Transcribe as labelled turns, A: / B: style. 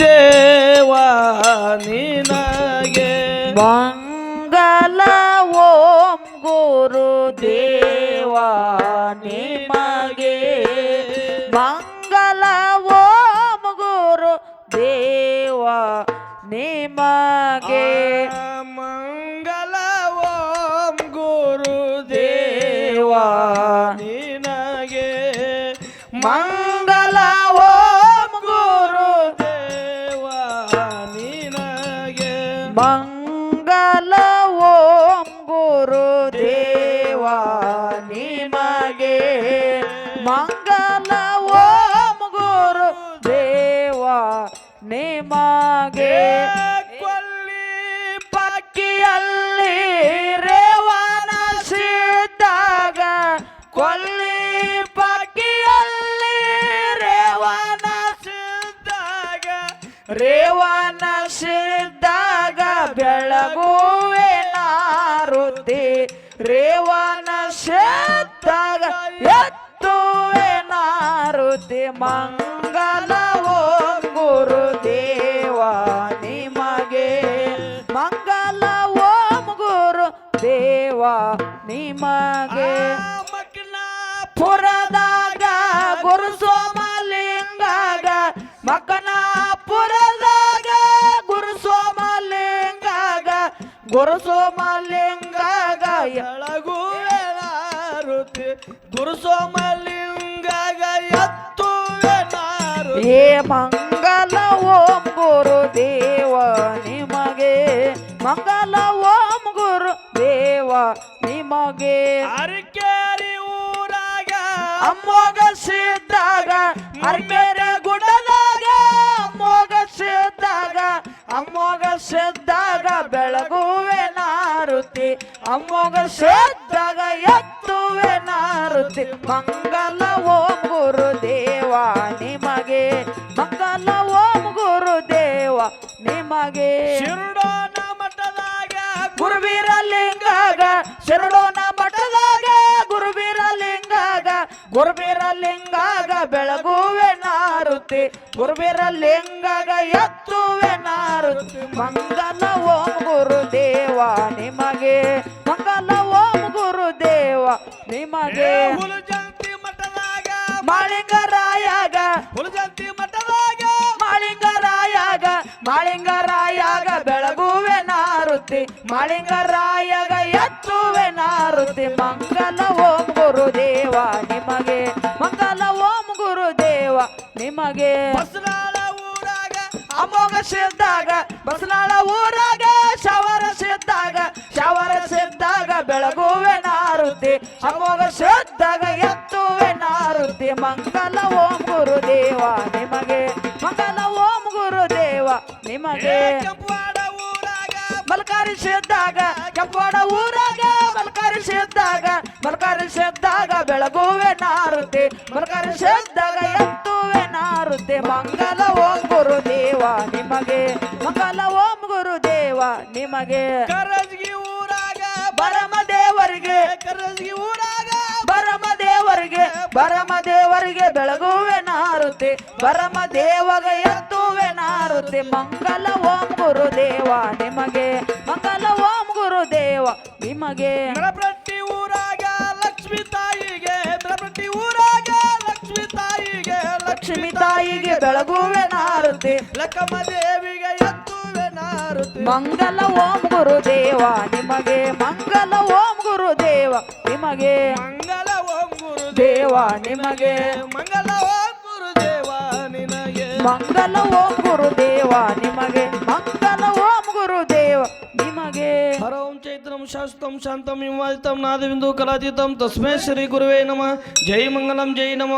A: ದೇವ ನಿನಗೆ
B: ಮಂಗಲ ಓಂ ಗುರು ದೇವ ನಿಮಗೆ ಮಂಗಲ ಓಂ ಗುರು ದೇವ ನಿಮಗೆ
A: ಮಂಗಲ ಓಂ ಗುರು ದೇವ ನಿನಗೆ ಮಂಗಲ
B: ಮಂಗಲ ಓಂ ಗುರು ದೇವ, ನಿಮಗೆ ಮಂಗಲ ಓಂ ಗುರು ದೇವ, ನಿಮಗೆ
A: ಕೊಲ್ಲಿ
B: ಪಕ್ಕಿಯಲ್ಲಿ ರೇವನ ಸಿದ್ದಾಗ ಕೊಲ್ಲಿ ಪಕ್ಕಿಯಲ್ಲಿ ರೇವನ
A: ಸಿದ್ದಾಗ
B: ರೇವನ ಸಿದ್ದಾಗ ಬೆಳಗುವೆ ನಾರುತಿ ರೇವನ ಸಿದ್ದಾಗ ಎತ್ತುವೆ ನಾರುತಿ ಮಂಗಲ ಗುರು ದೇವ ನಿಮಗೆ. ಮಂಗಲ ಓಂ ಗುರು ದೇವ ನಿಮಗೆ. ಗುರು ಸೋಮಲಿಂಗಾಗ
A: ಎಳಗುವೆ ನಾರುತಿ ಗುರು ಸೋಮಲಿಂಗಾಗ
B: ಏ ಮಂಗಲ ಓಂ ಗುರು ದೇವ ನಿಮಗೆ ಮಂಗಲ ಓಂ ಗುರು ದೇವ ನಿಮಗೆ
A: ಅರಕೇರಿ ಊರಾಗ
B: ಅಮ್ಮಗ ಸಿದ್ದಾಗ ನಾರುತಿ ಅಮ್ಮೋಗ ಶ್ರದ್ಧಗ ಎತ್ತುವೆ ನಾರುತಿ. ಮಂಗಲ ಓಂ ಗುರು ದೇವ ನಿಮಗೆ ಮಂಗಲ ಓಂ ಗುರು ದೇವ ನಿಮಗೆ
A: ಶಿರುಡೋನ ಮಠದಾಗ
B: ಗುರುವೀರ ಲಿಂಗಾಗ ಶರಣೋನ ಮಠದಾಗ ಗುರುವೀರ ಲಿಂಗಾಗ ಗುರುವೀರ ಲಿಂಗಾಗ ಲಿಂಗಗ ಎತ್ತುವೆ ನಾರು ಮಂಗಲ ಓಂ ಗುರುದೇವ ನಿಮಗೆ ಮಂಗಲ ಓಂ ಗುರುದೇವ ನಿಮಗೆ.
A: ಹುಲಜಂತಿ ಮಠದಾಗ.
B: ಮಾಳಿಂಗರಾಯಾಗ.
A: ಹುಲಜಂತಿ ಮಠದಾಗ.
B: ಮಾಳಿಂಗರಾಯಾಗ ಮಾಳಿಂಗರಾಯಾಗ ಬೆಳಗುವೆ ನಾರುತಿ ಮಾಳಿಂಗರಾಯಾಗ ಎತ್ತುವೆ ನಾರುತಿ ಮಂಗಲ ಓಂ ಗುರುದೇವ ನಿಮಗೆ. ನಿಮಗೆ.
A: ಬಸನಾಳ ಊರಾಗ
B: ಅಮೋಘ ಸಿದ್ದಾಗ ಬಸನಾಳ ಊರಾಗ ಶವರ ಸಿದ್ದಾಗ ಶವರ ಸಿದ್ದಾಗ ಬೆಳಗುವೆ ನಾರುತಿ ಅಮೋಘ ಸಿದ್ದಾಗ ಎತ್ತುವೆ ನಾರುತಿ. ಮಂಗಲ ಓಂ ಗುರು ದೇವ ನಿಮಗೆ. ಮಂಗಲ ಓಂ ಗುರು ದೇವ ನಿಮಗೆ ಮಲ್ಕಾರಿ ಸಿದ್ದಾಗ ಕೆಂಪವಾಡ ಊರಾಗ ಮಲ್ಕಾರಿ ಸಿದ್ದಾಗ ಮಲ್ಕಾರಿ ಸಿದ್ದಾಗ ಬೆಳಗುವೆ ನಾರುತಿ ಮಲ್ಕಾರಿ ಸಿದ್ದಾಗ ಎತ್ತುವೆ ನಾರುತಿ. ಮಂಗಲ ಓಂ ಗುರು ದೇವ ನಿಮಗೆ ಮಂಗಲ ಓಂ ಗುರು ದೇವ ನಿಮಗೆ.
A: ಕರಜ್ಗಿ ಊರಾಗ
B: ಬರಮ ದೇವರಿಗೆ
A: ಕರಜ್ಗಿ ಊರಾಗ
B: ಬರಮ ದೇವರಿಗೆ ಬರಮ ದೇವರಿಗೆ ಬೆಳಗುವೆ ನಾರುತಿ. ಬರಮ ದೇವಗ ಎತ್ತುವೆ ನಾರುತಿ. ಮಂಗಲ ಓಂ ಗುರು ದೇವ ನಿಮಗೆ ಮಂಗಲ ಓಂ ಗುರು ದೇವ ನಿಮಗೆ
A: ತಾಯಿಗೆ
B: ಬೆಳಗುವೆ ನಾರುತಿ
A: ಲಕ್ಕಮ್ಮ ದೇವಿಗೆ ಎತ್ತುವೆ ನಾರುತಿ.
B: ಮಂಗಲ ಓಂ ಗುರುದೇವ ನಿಮಗೆ ಮಂಗಲ ಓಂ ಗುರುದೇವ ನಿಮಗೆ
A: ಮಂಗಲ ಓಂ
B: ಗುರುದೇವ ನಿಮಗೆ
A: ಮಂಗಲ ಓಂ ಗುರುದೇವ ನಿಮಗೆ ನಿನಗೆ
B: ಮಂಗಲ ಓಂ ಗುರುದೇವ ನಿಮಗೆ ಮಂಗಲ ಓಂ ಗುರುದೇವ ನಿಮಗೆ
A: ಹರ ಓಂ ಚೈತ್ರಂ ಶಾಸ್ತ್ರಂ ಶಾಂತಂ ವಿವಾದಿತಂ ನಾದವಿಂದು ಕಲಾತೀತಂ. ತಸ್ಮೇ ಶ್ರೀ ಗುರುವೇ ನಮಃ. ಜೈ ಮಂಗಲಂ ಜೈ ನಮಃ.